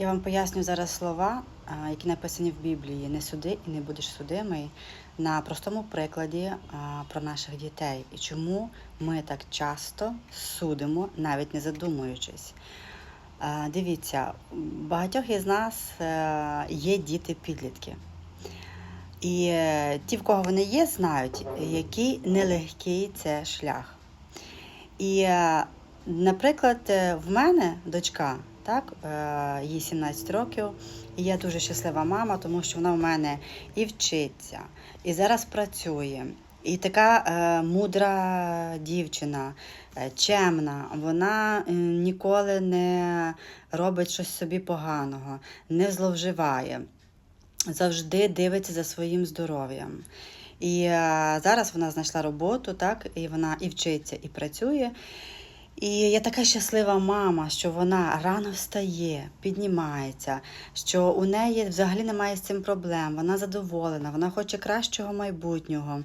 Я вам поясню зараз слова, які написані в Біблії Не суди і не будеш судимий на простому прикладі про наших дітей і чому ми так часто судимо, навіть не задумуючись. Дивіться, багатьох із нас е, є діти-підлітки. І е, ті, в кого вони є, знають, який нелегкий це шлях. І, е, наприклад, в мене дочка, так, е, їй 17 років, і я дуже щаслива мама, тому що вона в мене і вчиться, і зараз працює. І така е, мудра дівчина, е, чемна, вона е, ніколи не робить щось собі поганого, не зловживає завжди дивиться за своїм здоров'ям. І е, зараз вона знайшла роботу, так, і вона і вчиться, і працює. І я така щаслива мама, що вона рано встає, піднімається, що у неї взагалі немає з цим проблем. Вона задоволена, вона хоче кращого майбутнього.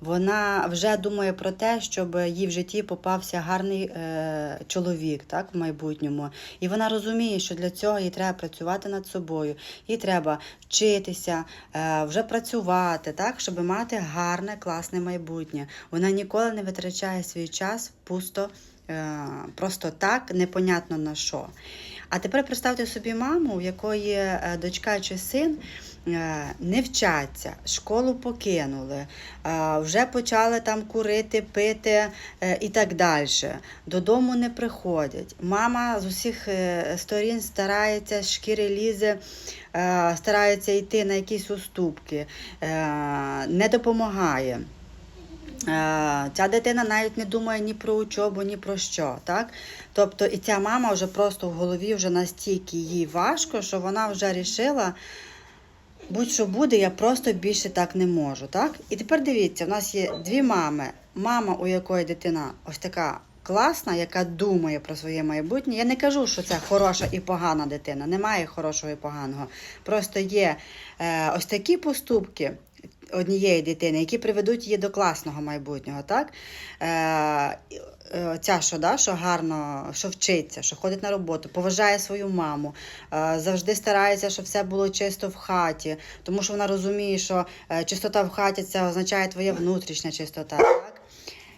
Вона вже думає про те, щоб їй в житті попався гарний е, чоловік так, в майбутньому. І вона розуміє, що для цього їй треба працювати над собою, їй треба вчитися, е, вже працювати, так, щоб мати гарне, класне майбутнє. Вона ніколи не витрачає свій час пусто. Е, Просто так, непонятно на що. А тепер представте собі маму, у якої е, дочка чи син е, не вчаться, школу покинули, вже почали там курити, пити і так далі. Додому не приходять. Мама з усіх сторін старається, шкіри лізе, старається йти на якісь уступки, не допомагає. Е, Ця дитина навіть не думає ні про учобу, ні про що. Так? Тобто і ця мама вже просто в голові вже настільки їй важко, що вона вже рішила, будь-що буде, я просто більше так не можу. Так? І тепер дивіться, у нас є дві мами. Мама, у якої дитина ось така класна, яка думає про своє майбутнє. Я не кажу, що це хороша і погана дитина. Немає хорошого і поганого. Просто є е, ось такі поступки однієї дитини, які приведуть її до класного майбутнього. Так? Е, е, ця, що, да, що гарно, що вчиться, що ходить на роботу, поважає свою маму, е, завжди старається, щоб все було чисто в хаті, тому що вона розуміє, що чистота в хаті це означає твоя внутрішня чистота.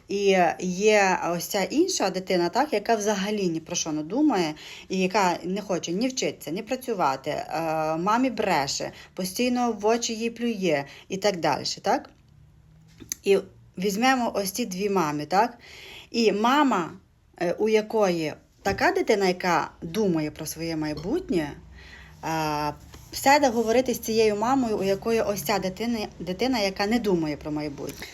І є ось ця інша дитина, так, яка взагалі ні про що не думає, і яка не хоче ні вчитися, ні працювати, е, мамі бреше, постійно в очі їй плює і так далі. Так? І візьмемо ось ці дві мами, так? І мама, е, у якої така дитина, яка думає про своє майбутнє, е, сяде говорити з цією мамою, у якої ось ця дитина, дитина, яка не думає про майбутнє.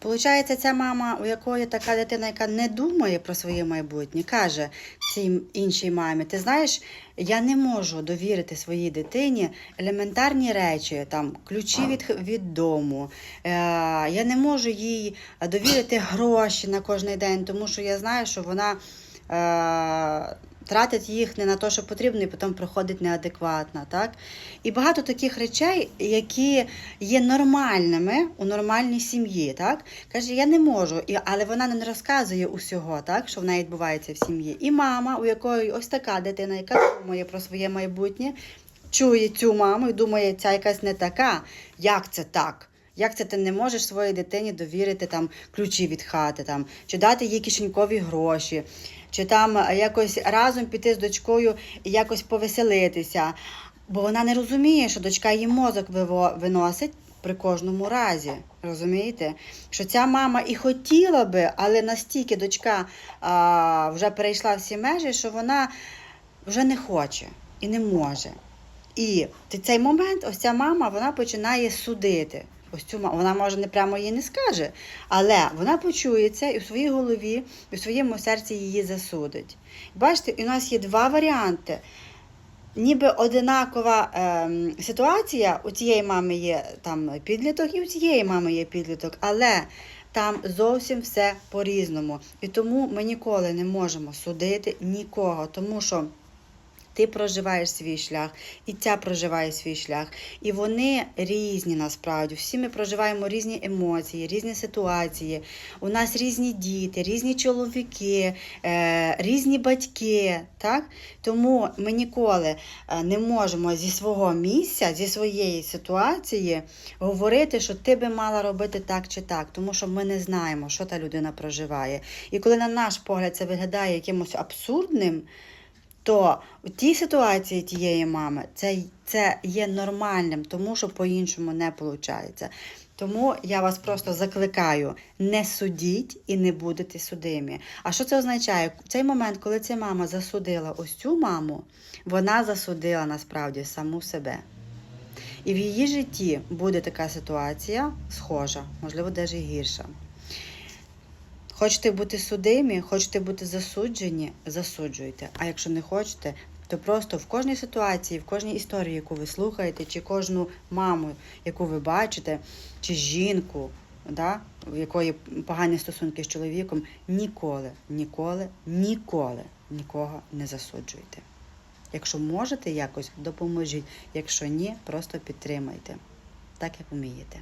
Получається, ця мама, у якої така дитина, яка не думає про своє майбутнє, каже цій іншій мамі: ти знаєш, я не можу довірити своїй дитині елементарні речі, там ключі від, від дому. Е, я не можу їй довірити гроші на кожний день, тому що я знаю, що вона. Е, Тратить їх не на те, що потрібно, і потім проходить неадекватно. Так? І багато таких речей, які є нормальними у нормальній сім'ї. Так? Каже, я не можу, і, але вона не розказує усього, так? що в неї відбувається в сім'ї. І мама, у якої ось така дитина, яка думає про своє майбутнє, чує цю маму і думає, ця якась не така. Як це так? Як це ти не можеш своїй дитині довірити там ключі від хати, там, чи дати їй кишенькові гроші, чи там якось разом піти з дочкою і якось повеселитися. Бо вона не розуміє, що дочка її мозок виносить при кожному разі. Розумієте? Що ця мама і хотіла би, але настільки дочка а, вже перейшла всі межі, що вона вже не хоче і не може. І цей момент ось ця мама вона починає судити. Ось цю. Вона може не прямо їй не скаже, але вона почує це і в своїй голові, і в своєму серці її засудить. Бачите, у нас є два варіанти. Ніби одинакова ем, ситуація, у цієї мами є там підліток, і у цієї мами є підліток, але там зовсім все по-різному. І тому ми ніколи не можемо судити нікого, тому що Ти проживаєш свій шлях, і ця проживає свій шлях. І вони різні насправді. Всі ми проживаємо різні емоції, різні ситуації. У нас різні діти, різні чоловіки, е, різні батьки. Так? Тому ми ніколи е, не можемо зі свого місця, зі своєї ситуації говорити, що ти би мала робити так чи так, тому що ми не знаємо, що та людина проживає. І коли на наш погляд це виглядає якимось абсурдним, то в тій ситуації тієї мами це, це є нормальним, тому що по-іншому не виходить. Тому я вас просто закликаю: не судіть і не будете судимі. А що це означає? В цей момент, коли ця мама засудила ось цю маму, вона засудила насправді саму себе. І в її житті буде така ситуація схожа, можливо, навіть гірша. Хочете бути судимі, хочете бути засуджені, засуджуйте. А якщо не хочете, то просто в кожній ситуації, в кожній історії, яку ви слухаєте, чи кожну маму, яку ви бачите, чи жінку, да, в якої погані стосунки з чоловіком, ніколи, ніколи, ніколи нікого не засуджуйте. Якщо можете якось, допоможіть. Якщо ні, просто підтримайте, так як вмієте.